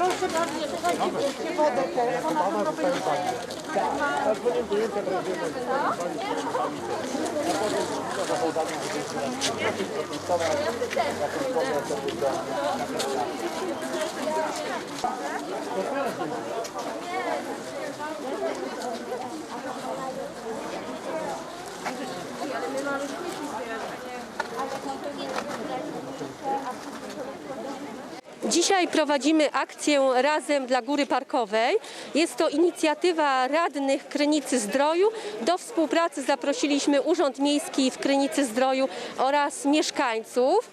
Proszę bardzo, czekajcie, bierzcie wodę też. Ona tylko wyjątkowa. Thank you. Dzisiaj prowadzimy akcję Razem dla Góry Parkowej. Jest to inicjatywa radnych Krynicy Zdroju. Do współpracy zaprosiliśmy Urząd Miejski w Krynicy Zdroju oraz mieszkańców.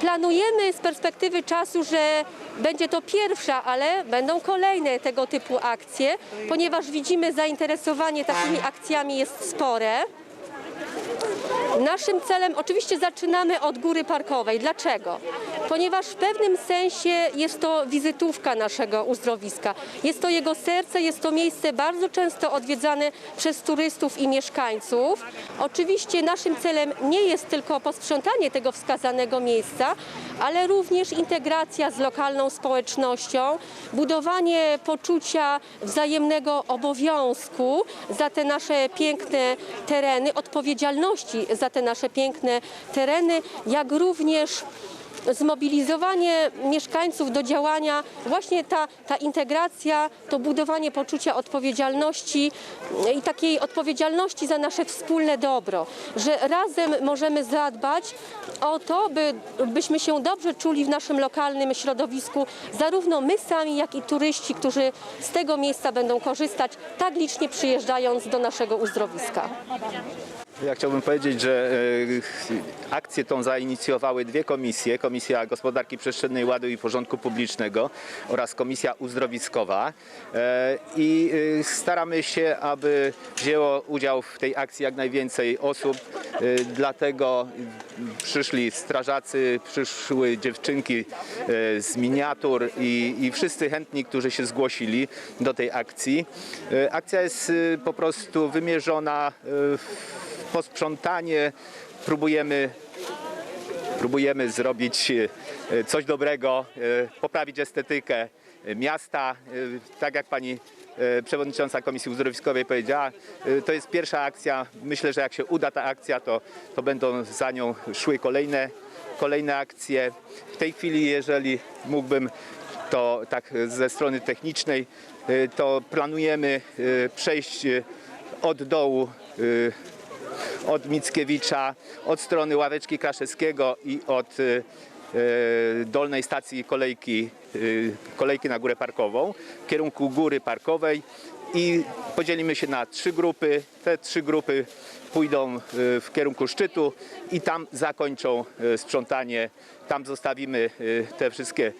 Planujemy z perspektywy czasu, że będzie to pierwsza, ale będą kolejne tego typu akcje, ponieważ widzimy zainteresowanie takimi akcjami jest spore. Naszym celem oczywiście zaczynamy od góry parkowej. Dlaczego? Ponieważ w pewnym sensie jest to wizytówka naszego uzdrowiska. Jest to jego serce, jest to miejsce bardzo często odwiedzane przez turystów i mieszkańców. Oczywiście naszym celem nie jest tylko posprzątanie tego wskazanego miejsca, ale również integracja z lokalną społecznością, budowanie poczucia wzajemnego obowiązku za te nasze piękne tereny, odpowiedzialności za te nasze piękne tereny, jak również zmobilizowanie mieszkańców do działania, właśnie ta, ta integracja, to budowanie poczucia odpowiedzialności i takiej odpowiedzialności za nasze wspólne dobro, że razem możemy zadbać o to, by, byśmy się dobrze czuli w naszym lokalnym środowisku, zarówno my sami, jak i turyści, którzy z tego miejsca będą korzystać, tak licznie przyjeżdżając do naszego uzdrowiska. Ja chciałbym powiedzieć, że e, akcję tą zainicjowały dwie komisje. Komisja Gospodarki Przestrzennej Ładu i Porządku Publicznego oraz Komisja Uzdrowiskowa. E, I e, staramy się, aby wzięło udział w tej akcji jak najwięcej osób. Dlatego przyszli strażacy, przyszły dziewczynki z miniatur i, i wszyscy chętni, którzy się zgłosili do tej akcji. Akcja jest po prostu wymierzona w posprzątanie. Próbujemy próbujemy zrobić e, coś dobrego, e, poprawić estetykę miasta. E, Tak jak pani przewodnicząca Komisji Uzdrowiskowej powiedziała, to jest pierwsza akcja. Myślę, że jak się uda ta akcja, to, to będą za nią szły kolejne, kolejne akcje. W tej chwili, jeżeli mógłbym, to tak ze strony technicznej, to planujemy przejść od dołu od Mickiewicza, od strony Ławeczki Kraszewskiego i od y, y, dolnej stacji kolejki, y, kolejki na Górę Parkową w kierunku Góry Parkowej i podzielimy się na trzy grupy. Te trzy grupy pójdą w kierunku szczytu i tam zakończą sprzątanie. Tam zostawimy te wszystkie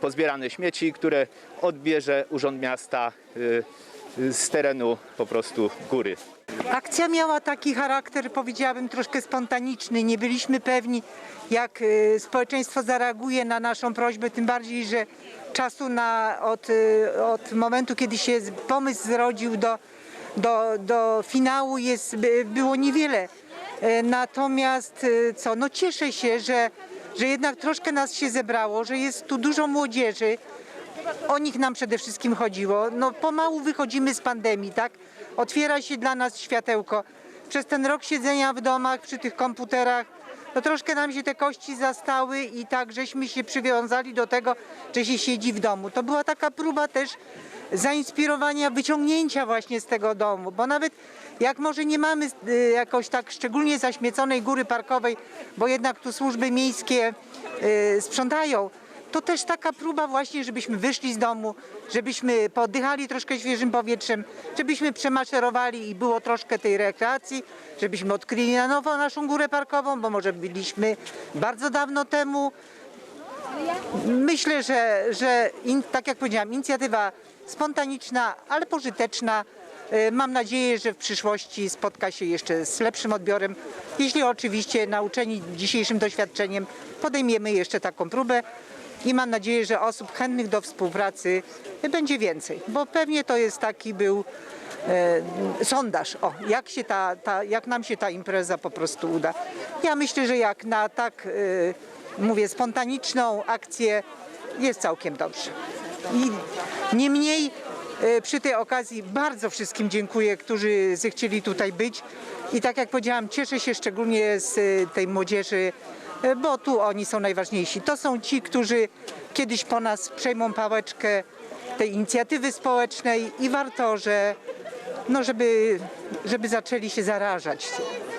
pozbierane śmieci, które odbierze Urząd Miasta z terenu po prostu góry. Akcja miała taki charakter, powiedziałabym, troszkę spontaniczny. Nie byliśmy pewni, jak y, społeczeństwo zareaguje na naszą prośbę, tym bardziej, że czasu na, od, y, od momentu, kiedy się pomysł zrodził do, do, do finału jest, by- było niewiele. E, Natomiast y, co, no cieszę się, że, że jednak troszkę nas się zebrało, że jest tu dużo młodzieży, o nich nam przede wszystkim chodziło. No pomału wychodzimy z pandemii, tak? Otwiera się dla nas światełko. Przez ten rok siedzenia w domach przy tych komputerach, no troszkę nam się te kości zastały i tak żeśmy się przywiązali do tego, że się siedzi w domu. To była taka próba też zainspirowania, wyciągnięcia właśnie z tego domu, bo nawet jak może nie mamy y, jakoś tak szczególnie zaśmieconej góry parkowej, bo jednak tu służby miejskie y, sprzątają, to też taka próba właśnie, żebyśmy wyszli z domu, żebyśmy poddychali troszkę świeżym powietrzem, żebyśmy przemaszerowali i było troszkę tej rekreacji, żebyśmy odkryli na nowo naszą górę parkową, bo może byliśmy bardzo dawno temu. Myślę, że, że in, tak jak powiedziałam, inicjatywa spontaniczna, ale pożyteczna. E, Mam nadzieję, że w przyszłości spotka się jeszcze z lepszym odbiorem, jeśli oczywiście nauczeni dzisiejszym doświadczeniem podejmiemy jeszcze taką próbę i mam nadzieję, że osób chętnych do współpracy będzie więcej, bo pewnie to jest taki był e, sondaż, o, jak, się ta, ta, jak nam się ta impreza po prostu uda. Ja myślę, że jak na tak, e, mówię, spontaniczną akcję jest całkiem dobrze. I niemniej e, przy tej okazji bardzo wszystkim dziękuję, którzy zechcieli tutaj być. I tak jak powiedziałam, cieszę się szczególnie z e, tej młodzieży, bo tu oni są najważniejsi. To są ci, którzy kiedyś po nas przejmą pałeczkę tej inicjatywy społecznej i warto, że, no żeby, żeby zaczęli się zarażać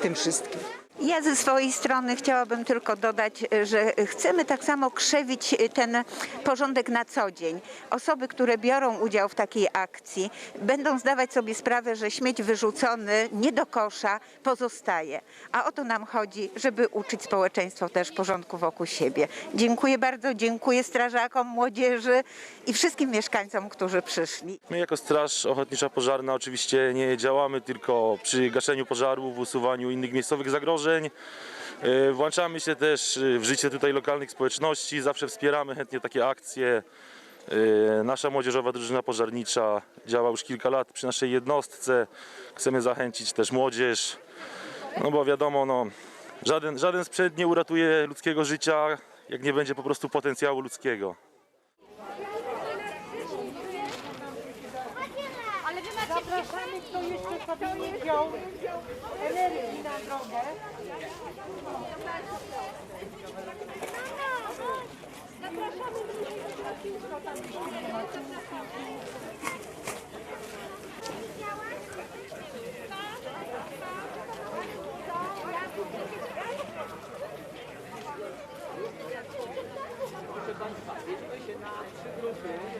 tym wszystkim. Ja ze swojej strony chciałabym tylko dodać, że chcemy tak samo krzewić ten porządek na co dzień. Osoby, które biorą udział w takiej akcji, będą zdawać sobie sprawę, że śmieć wyrzucony nie do kosza pozostaje. A o to nam chodzi, żeby uczyć społeczeństwo też porządku wokół siebie. Dziękuję bardzo, dziękuję strażakom, młodzieży i wszystkim mieszkańcom, którzy przyszli. My jako Straż Ochotnicza Pożarna oczywiście nie działamy tylko przy gaszeniu pożarów, usuwaniu innych miejscowych zagrożeń. E, Włączamy się też e, w życie tutaj lokalnych społeczności, zawsze wspieramy chętnie takie akcje. E, Nasza młodzieżowa drużyna pożarnicza działa już kilka lat przy naszej jednostce. Chcemy zachęcić też młodzież, no bo wiadomo, no, żaden, żaden sprzęt nie uratuje ludzkiego życia, jak nie będzie po prostu potencjału ludzkiego. Kto jeszcze sobie nie wziął energii na drogę.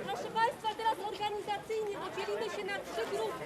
Proszę Państwa, organizacyjnie, podzielimy się na trzy grupy.